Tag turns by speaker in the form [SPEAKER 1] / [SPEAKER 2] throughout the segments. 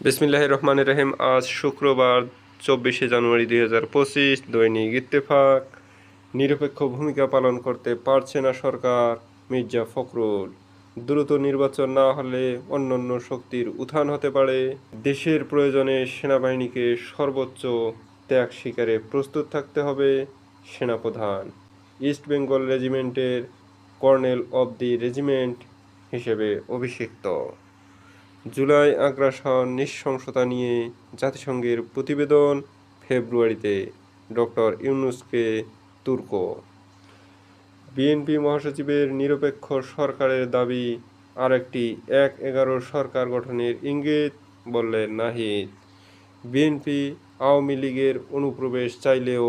[SPEAKER 1] বিসমিল্লাহ রহমান রহিম। আজ শুক্রবার, চব্বিশে জানুয়ারি দুই হাজার পঁচিশ, দৈনিক ইত্তেফাক। নিরপেক্ষ ভূমিকা পালন করতে পারছে না সরকার, মির্জা ফখরুল। দ্রুত নির্বাচন না হলে অন্যান্য শক্তির উত্থান হতে পারে। দেশের প্রয়োজনে সেনাবাহিনীকে সর্বোচ্চ ত্যাগ স্বীকারে প্রস্তুত থাকতে হবে সেনাপ্রধান। ইস্ট বেঙ্গল রেজিমেন্টের কর্নেল অব দি রেজিমেন্ট হিসেবে অভিষিক্ত। জুলাই আগ্রাসন নৃশংসতা নিয়ে জাতিসংঘের প্রতিবেদন ফেব্রুয়ারিতে। ডক্টর ইউনুসকে তুর্ক। বিএনপি মহাসচিবের নিরপেক্ষ সরকারের দাবি, আরেকটি এক এগারো সরকার গঠনের ইঙ্গিত, বললেন নাহিদ। বিএনপি আওয়ামী লীগের অনুপ্রবেশ চাইলেও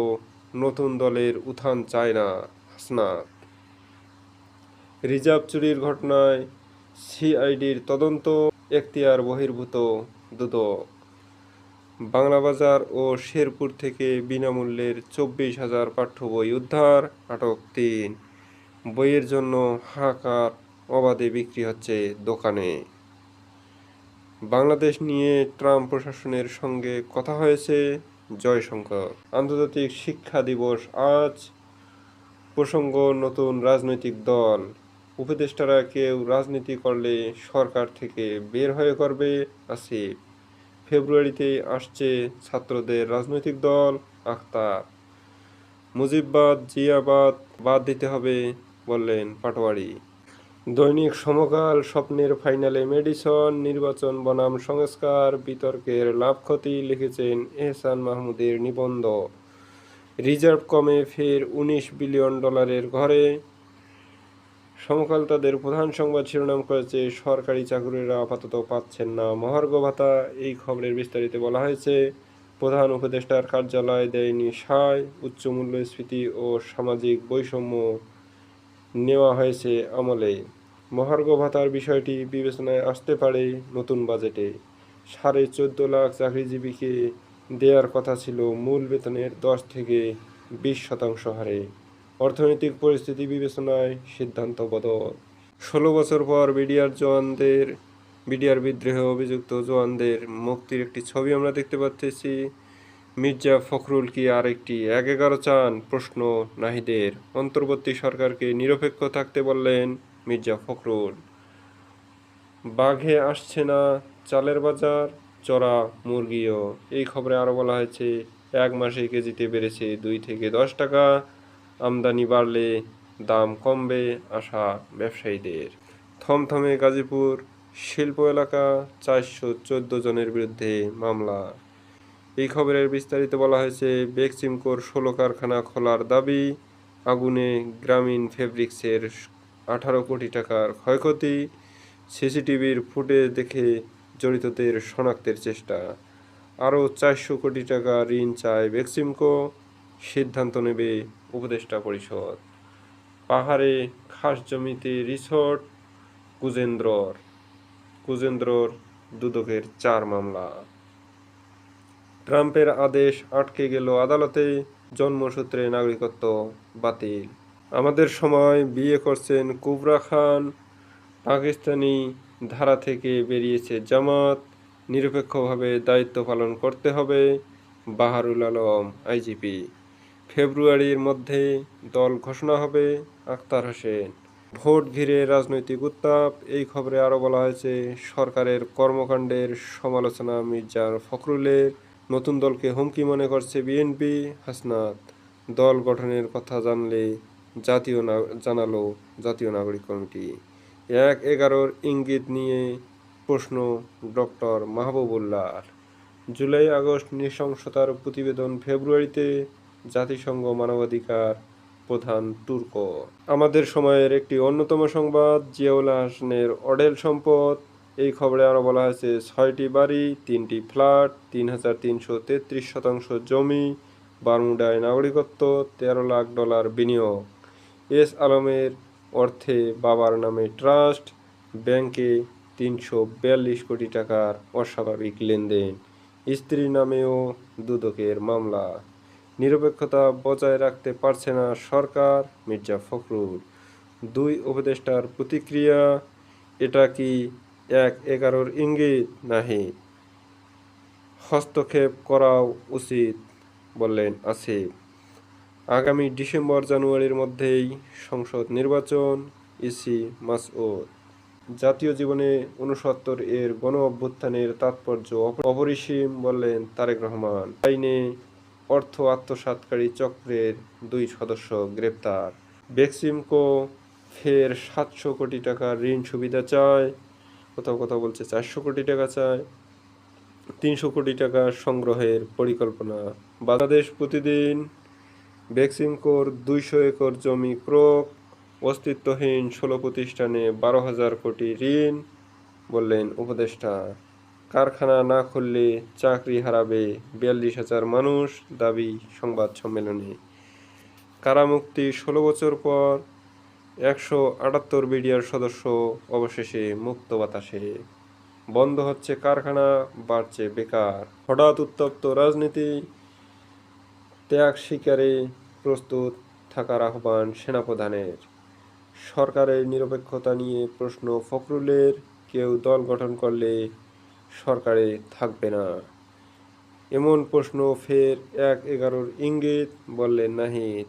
[SPEAKER 1] নতুন দলের উত্থান চায় না হাসনাত। রিজার্ভ চুরির ঘটনায় সিআইডির তদন্ত এখতিয়ার বহির্ভূত দুদক বাংলাবাজার ও শেরপুর থেকে বিনামূল্যের চব্বিশ হাজার পাঠ্য বই উদ্ধার, আটক তিন। বইয়ের জন্য হাহাকার, অবাধে বিক্রি হচ্ছে দোকানে। বাংলাদেশ নিয়ে ট্রাম্প প্রশাসনের সঙ্গে কথা হয়েছে জয়শঙ্কর। আন্তর্জাতিক শিক্ষা দিবস আজ। প্রসঙ্গ, নতুন রাজনৈতিক দল। উপদেষ্টারা কেউ রাজনীতি করলে সরকার থেকে বের হয়ে করবে আসিফ ফেব্রুয়ারিতে আসছে ছাত্রদের রাজনৈতিক দল আখতার। মুজিববাদ, জিয়াবাদ বাদ দিতে হবে বললেন পাটোয়ারি। দৈনিক সমকাল স্বপ্নের ফাইনালে মেডিসন, নির্বাচন, বনাম সংস্কার, বিতর্কের লাভ ক্ষতি লিখেছেন এহসান মাহমুদের নিবন্ধ। রিজার্ভ কমে ফের উনিশ বিলিয়ন ডলারের ঘরে সমকাল তাদের প্রধান সংবাদ শিরোনাম করেছে, সরকারি চাকুরিরা আপাতত পাচ্ছেন না। মহার্ঘ ভাতা, এই খবরের বিস্তারিত বলা হয়েছে। প্রধান উপদেষ্টার কার্যালয় দেয়নি সায়, উচ্চ মূল্যস্ফীতি ও সামাজিক বৈষম্য নেওয়া হয়েছে আমলে। মহার্ঘ ভাতার বিষয়টি বিবেচনায় আসতে পারে নতুন বাজেটে। সাড়ে চোদ্দ লাখ চাকরিজীবীকে দেওয়ার কথা ছিল মূল বেতনের দশ থেকে বিশ শতাংশ হারে। অর্থনৈতিক পরিস্থিতি বিবেচনায় সিদ্ধান্ত বদল। ষোলো বছর পর বিডিআর জওয়ানদের, বিডিআর বিদ্রোহে অভিযুক্ত জওয়ানদের মুক্তির একটি ছবি আমরা দেখতে পাচ্ছি। মির্জা ফখরুল কি আর একটি এক এগারো চান? প্রশ্ন নাহিদের। অন্তর্বর্তী সরকারকে নিরপেক্ষ থাকতে বললেন মির্জা ফখরুল। বাঘে আসছে না চালের বাজার, চড়া মুরগিও। এই খবরে আরও বলা হয়েছে, এক মাসে কেজিতে বেড়েছে দুই থেকে দশ টাকা। আমদানি বাড়লে দাম কমবে আশা ব্যবসায়ীদের। থমথমে গাজীপুর শিল্প এলাকা চারশো চোদ্দ জনের বিরুদ্ধে মামলা। এই খবরের বিস্তারিত বলা হয়েছে বেক্সিমকোর ষোলো কারখানা খোলার দাবি, আগুনে গ্রামীণ ফেব্রিক্সের আঠারো কোটি টাকার ক্ষয়ক্ষতি, সিসিটিভির ফুটেজ দেখে জড়িতদের শনাক্তের চেষ্টা। আরও চারশো কোটি টাকা ঋণ চায় বেক্সিমকো সিদ্ধান্ত নেবে উপদেষ্টা পরিষদ। পাহাড়ে খাস জমিতে রিসোর্ট, কুজেন্দ্রর। কুজেন্দ্রর দুদকের চার মামলা। ট্রাম্পের আদেশ আটকে গেল আদালতে, জন্মসূত্রে নাগরিকত্ব বাতিল। আমাদের সময় বিয়ে করছেন কুবরা খান। পাকিস্তানি ধারা থেকে বেরিয়েছে জামাত। নিরপেক্ষভাবে দায়িত্ব পালন করতে হবে বাহারুল আলম, আইজিপি। ফেব্রুয়ারির মধ্যে দল ঘোষণা হবে আক্তার হোসেন। ভোট ঘিরে রাজনৈতিক উত্তাপ, এই খবরে আরও বলা হয়েছে, সরকারের কর্মকাণ্ডের সমালোচনা মির্জার ফখরুলের। নতুন দলকে হুমকি মনে করছে বিএনপি, হাসনাত। দল গঠনের কথা জানলে জাতীয় না, জানালো জাতীয় নাগরিক কমিটি। এক এগারোর ইঙ্গিত নিয়ে প্রশ্ন ডক্টর মাহবুবুল্লাহ। জুলাই আগস্ট নৃশংসতার প্রতিবেদন ফেব্রুয়ারিতে জাতিসংঘ মানবাধিকার প্রধান তুর্ক। আমাদের সময়ের একটি অন্যতম সংবাদ, জিয়াউল হাসানের অডেল সম্পদ। এই খবরে আরও বলা হয়েছে, ছয়টি বাড়ি, তিনটি ফ্ল্যাট, তিন হাজার তিনশো তেত্রিশ শতাংশ জমি, বারমুডায় নাগরিকত্ব, তেরো লাখ ডলার বিনিয়োগ। এস আলমের অর্থে বাবার নামে ট্রাস্ট, ব্যাংকে তিনশো বিয়াল্লিশ কোটি টাকার অস্বাভাবিক লেনদেন। স্ত্রীর নামেও দুদকের মামলা। নিরপেক্ষতা বজায় রাখতে পারছে না সরকার, মির্জা ফখরুল। দুই উপদেষ্টার প্রতিক্রিয়া, এটা কি এক এগারোর ইঙ্গিত নাহি? হস্তক্ষেপ করা উচিত, বললেন আসিফ। আগামী ডিসেম্বর জানুয়ারির মধ্যেই সংসদ নির্বাচন, ইসি মাসউদ। জাতীয় জীবনে উনসত্তর এর গণ অভ্যুত্থানের তাৎপর্য অপরিসীম, বললেন তারেক রহমান। আইনে অর্থ আত্মসাৎকারী চক্রের দুই সদস্য গ্রেপ্তার। বেক্সিমকো ফের সাতশো কোটি টাকার ঋণ সুবিধা চায়। কোথাও কোথাও বলছে চারশো কোটি টাকা চায়। তিনশো কোটি টাকা সংগ্রহের পরিকল্পনা। বাংলাদেশ প্রতিদিন বেক্সিমকোর দুইশো একর জমি ক্রোক, অস্তিত্বহীন ষোলো প্রতিষ্ঠানে বারো হাজার কোটি ঋণ, বললেন উপদেষ্টা। কারখানা না খুললে চাকরি হারাবে বিয়াল্লিশ হাজার মানুষ, দাবি সংবাদ সম্মেলনে। কারামুক্তি ষোলো বছর পর একশো আটাত্তর বিডিআর সদস্য অবশেষে মুক্ত বাতাসে। বন্ধ হচ্ছে কারখানা, বাড়ছে বেকার। হঠাৎ উত্তপ্ত রাজনীতি, ত্যাগ শিকারে প্রস্তুত থাকার আহ্বান সেনাপ্রধানের। সরকারের নিরপেক্ষতা নিয়ে প্রশ্ন ফখরুলের, কেউ দল গঠন করলে সরকারে থাকবে না। এমন প্রশ্ন ফের এক এগারোর ইঙ্গিত বললেন নাহিদ।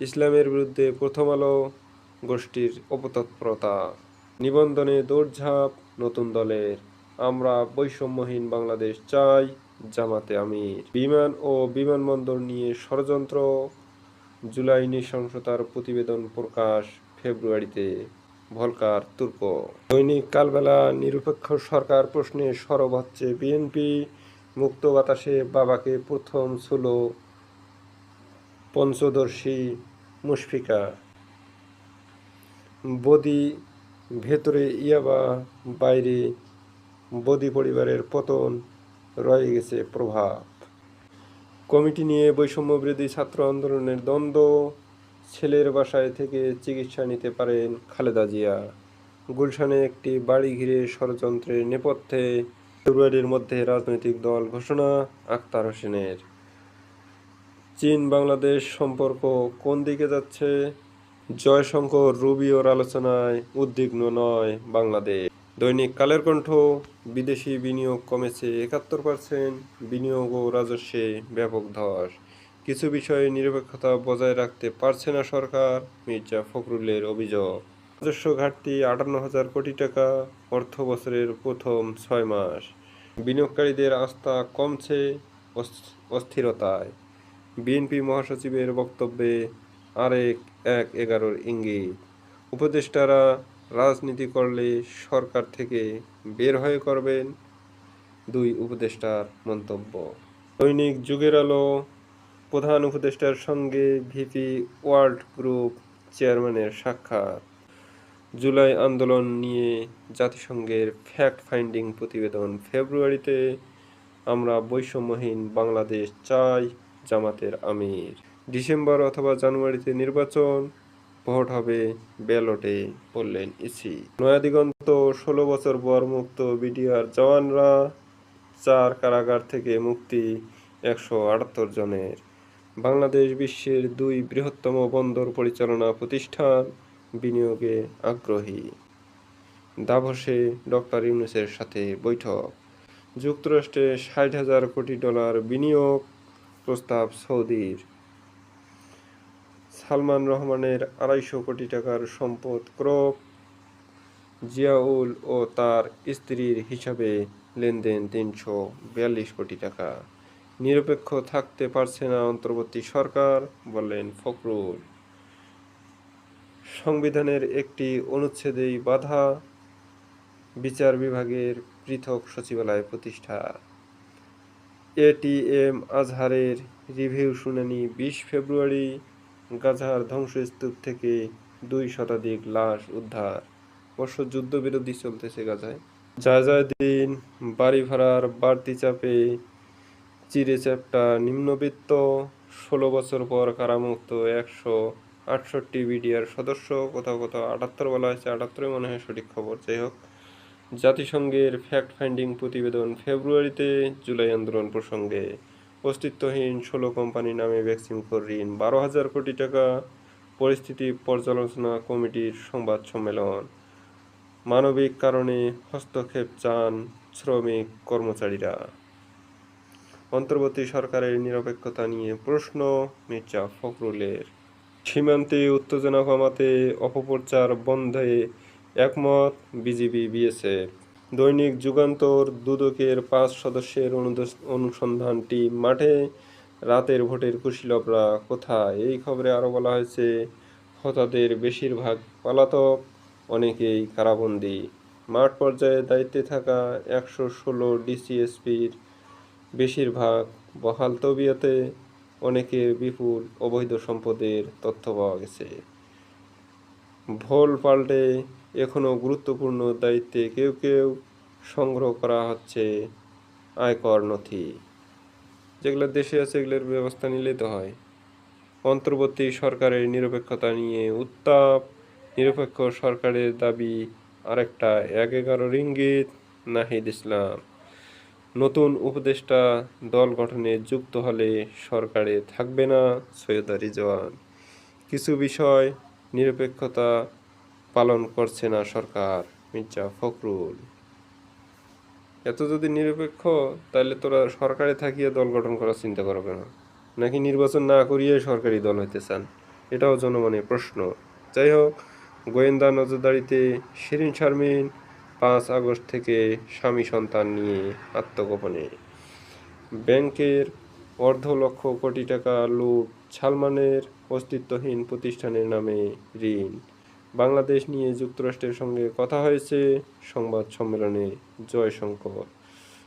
[SPEAKER 1] ইসলামের বিরুদ্ধে প্রথম আলো গোষ্ঠীর অপতৎপরতা, নিবন্ধনে দৌড়ঝাঁপ নতুন দলের। আমরা বৈষম্যহীন বাংলাদেশ চাই জামাতে আমির। বিমান ও বিমানবন্দর নিয়ে ষড়যন্ত্র, জুলাই নৃশংসতার প্রতিবেদন প্রকাশ ফেব্রুয়ারিতে। Volker Turk. দৈনিক কালবেলা নিরপেক্ষ সরকার প্রশ্নে সরব হচ্ছে বিএনপি মুক্ত বাতাসে বাবাকে প্রথম ছিল পঞ্চদর্শী মুশফিকা। বদি ভেতরে ইয়াবা, বাইরে বদি পরিবারের পতন রয়ে গেছে প্রভাব। কমিটি নিয়ে বৈষম্য বিরোধী ছাত্র আন্দোলনের দ্বন্দ্ব। ছেলের বাসায় থেকে চিকিৎসা নিতে পারেন খালেদা জিয়া। গুলশানে একটি বাড়ি ঘিরে ষড়যন্ত্রের নেপথ্যে ফেব্রুয়ারির মধ্যে রাজনৈতিক দল ঘোষণা আক্তার হোসেনের। চীন বাংলাদেশ সম্পর্ক কোন দিকে যাচ্ছে? জয়শঙ্কর রুবিওর আলোচনায় উদ্বিগ্ন নয় বাংলাদেশ। দৈনিক কালের কণ্ঠ, বিদেশি বিনিয়োগ কমেছে একাত্তর পার্সেন্ট, বিনিয়োগ ও রাজস্বে ব্যাপক ধস। কিছু বিষয়ে নিরপেক্ষতা বজায় রাখতে পারছে না সরকার, মির্জা ফখরুলের অভিযোগ। রাজস্ব ঘাটতি আটান্ন হাজার কোটি টাকা, অর্থ বছরের প্রথম ছয় মাস। বিনিয়োগকারীদের আস্থা কমছে অস- অস্থিরতায়। বিএনপি মহাসচিবের বক্তব্যে আরেক এক এগারোর ইঙ্গিত। উপদেষ্টারা রাজনীতি করলে সরকার থেকে বের হয়ে করবেন, দুই উপদেষ্টার মন্তব্য। দৈনিক যুগের আলো প্রধান উপদেষ্টার সঙ্গে ভিপি ওয়ার্ল্ড গ্রুপ চেয়ারম্যানের সাক্ষাৎ। জুলাই আন্দোলন নিয়ে জাতিসংঘের ফ্যাক্ট ফাইন্ডিং প্রতিবেদন। ফেব্রুয়ারিতে আমরা বৈষম্যহীন বাংলাদেশ চাই জামাতের আমির। ডিসেম্বর অথবা জানুয়ারিতে নির্বাচন, ভোট হবে ব্যালটে, বললেন ইসি। নয়াদিগন্ত ষোলো বছর পর মুক্ত বিডিআর জওয়ানরা চার কারাগার থেকে মুক্তি একশো আটাত্তর জনের। বাংলাদেশ বিশ্বের দুই বৃহত্তম বন্দর পরিচালনা প্রতিষ্ঠান বিনিয়োগে আগ্রহী। দাভসে ডক্টর ইউনুসের সাথে বৈঠক। যুক্তরাষ্ট্রে ষাট হাজার কোটি ডলার বিনিয়োগ, প্রস্তাব সৌদির। সালমান রহমানের আড়াইশো কোটি টাকার সম্পদ ক্রোক জিয়াউল ও তার স্ত্রীর হিসাবে লেনদেন তিনশো বিয়াল্লিশ কোটি টাকা। নিরপেক্ষ থাকতে পারছে না অন্তর্বর্তী সরকার, বললেন ফখরুল। সংবিধানের একটি অনুচ্ছেদেই বাধা বিচার বিভাগের পৃথক সচিবালয় প্রতিষ্ঠা। এটিএম আজহারের রিভিউ শুনানি বিশ ফেব্রুয়ারি গাজার ধ্বংসস্তূপ থেকে দুই শতাধিক লাশ উদ্ধার। অবশ্য যুদ্ধবিরোধী চলতেছে গাজায় জায়জায়দিন বাড়ি ভাড়ার বাড়তি চাপে চিরে চ্যাপটা নিম্নবিত্ত ষোলো বছর পর কারামুক্ত, একশো আটষট্টি বিডিআর সদস্য, কোথাও কোথাও আটাত্তর বলা হয়েছে আটাত্তরে মনে হয় সঠিক খবর। যাই হোক, জাতিসংঘের ফ্যাক্ট ফাইন্ডিং প্রতিবেদন ফেব্রুয়ারিতে জুলাই আন্দোলন প্রসঙ্গে অস্তিত্বহীন ষোলো কোম্পানি নামে ভ্যাকসিন ঋণ, বারো হাজার কোটি টাকা পরিস্থিতি পর্যালোচনা কমিটির সংবাদ সম্মেলন। মানবিক কারণে হস্তক্ষেপ চান শ্রমিক কর্মচারীরা। অন্তর্বর্তী সরকারের নিরপেক্ষতা নিয়ে প্রশ্ন, মির্জা ফখরুলের। সীমান্তে উত্তেজনা কমাতে অপপ্রচার বন্ধে একমত বিজিবি, বিএসএফ। দৈনিক যুগান্তর দুদকের পাঁচ সদস্যের অনুদস- অনুসন্ধান টিম মাঠে রাতের ভোটের কুশীলবরা কোথায়? এই খবরে আরও বলা হয়েছে, হতাদের বেশিরভাগ পলাতক, অনেকেই কারাবন্দী। মাঠ পর্যায়ে দায়িত্বে থাকা একশো ষোলো ডিসিএসপির বেশিরভাগ বহাল তবিয়তে অনেকের বিপুল অবৈধ সম্পদের তথ্য পাওয়া গেছে। ভোল পাল্টে এখনও গুরুত্বপূর্ণ দায়িত্বে কেউ কেউ সংগ্রহ করা হচ্ছে আয়কর নথি। যেগুলো দেশে আছে, এগুলোর ব্যবস্থা নিলে তো হয়। অন্তর্বর্তী সরকারের নিরপেক্ষতা নিয়ে উত্তাপ, নিরপেক্ষ সরকারের দাবি আরেকটা, এক এগারো রিঙ্গিত নাহিদ ইসলাম। নতুন উপদেষ্টা দল গঠনে যুক্ত হলে সরকারে থাকবে না সৈয়দা রিজওয়ান কিছু বিষয় নিরপেক্ষতা পালন করছে না সরকার, মির্জা ফখরুল। এত যদি নিরপেক্ষ তাহলে তোরা সরকারে থাকিয়ে দল গঠন করার চিন্তা করবে না নাকি নির্বাচন না করিয়ে সরকারি দল হইতে চান? এটাও জনমনের প্রশ্ন। যাই হোক, গোয়েন্দা নজরদারিতে শিরিন শারমিন পাঁচ আগস্ট থেকে স্বামী সন্তান নিয়ে আত্মগোপনে। ব্যাংকের অর্ধ লক্ষ কোটি টাকা লুট সালমানের অস্তিত্বহীন প্রতিষ্ঠানের নামে ঋণ। বাংলাদেশ নিয়ে যুক্তরাষ্ট্রের সঙ্গে কথা হয়েছে সংবাদ সম্মেলনে জয়শঙ্কর।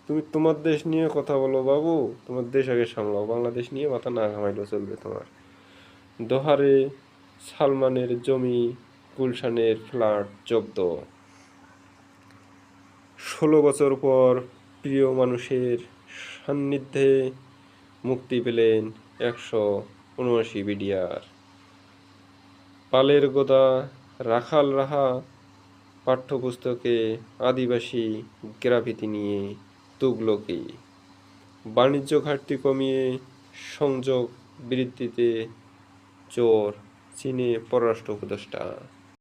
[SPEAKER 1] তুমি তোমার দেশ নিয়ে কথা বলো বাবু, তোমার দেশ আগে সামলাও, বাংলাদেশ নিয়ে মাথা না ঘামাইলেও চলবে তোমার। দোহারে সালমানের জমি গুলশানের ফ্ল্যাট জব্দ। ষোলো বছর পর প্রিয় মানুষের সান্নিধ্যে মুক্তি পেলেন একশো উনআশি বিডিআর। পালের গোদা রাখাল রাহা পাঠ্যপুস্তকে আদিবাসী গ্রাফিতি নিয়ে তুগলকে। বাণিজ্য ঘাটতি কমিয়ে সংযোগ বৃদ্ধিতে জোর চীনে পররাষ্ট্র উপদেষ্টা।